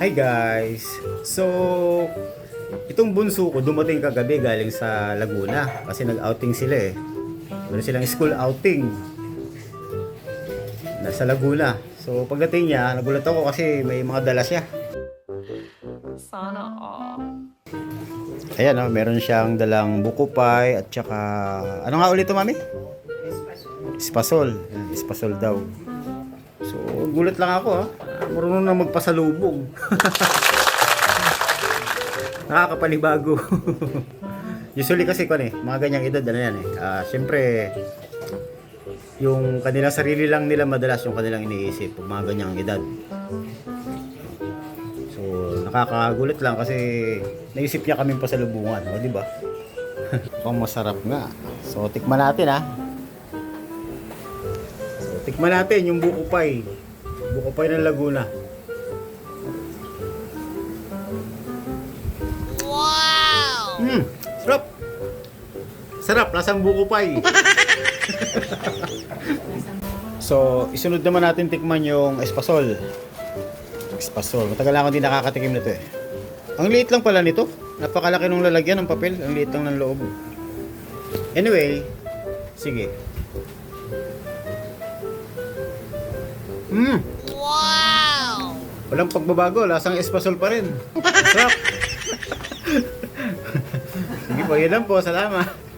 Hi guys! So, itong bunso ko dumating kagabi galing sa Laguna kasi nag-outing sila eh. Meron silang school outing. Nasa Laguna. So, pagdating niya, nagulat ako kasi may mga dala siya. Sana all. Ayan oh, meron siyang dalang buko pie at saka... Ano nga ulit ito, mami? Espasol. Ayan, Espasol daw. So, gulat lang ako ha. Marunong na magpasalubong. Nakakapanibago. Usually kasi ko eh, mga ganyang edad, ano yan eh. Ah, Siyempre, yung kanilang sarili lang nila madalas yung kanilang iniisip pag mga ganyang edad. So, nakakagulat lang kasi naisip niya kaming pasalubungan, o di ba? Pang masarap nga. So, tikman natin ha. So, tikman natin yung buko pie. Buko pie ng Laguna. Wow! Hmm, sarap. Sarap, lasang buko pie. so, isunod naman natin tikman yung espasol. Espasol. Matagal ako hindi nakakatikim nito eh. Ang liit lang pala nito. Napakalaki nung lalagyan ng papel. Ang liit lang ng loob. Anyway, sige. Mmm! Walang pagbabago. Lasang espasol pa rin. Sarap! sige po, yun lang po. Salamat.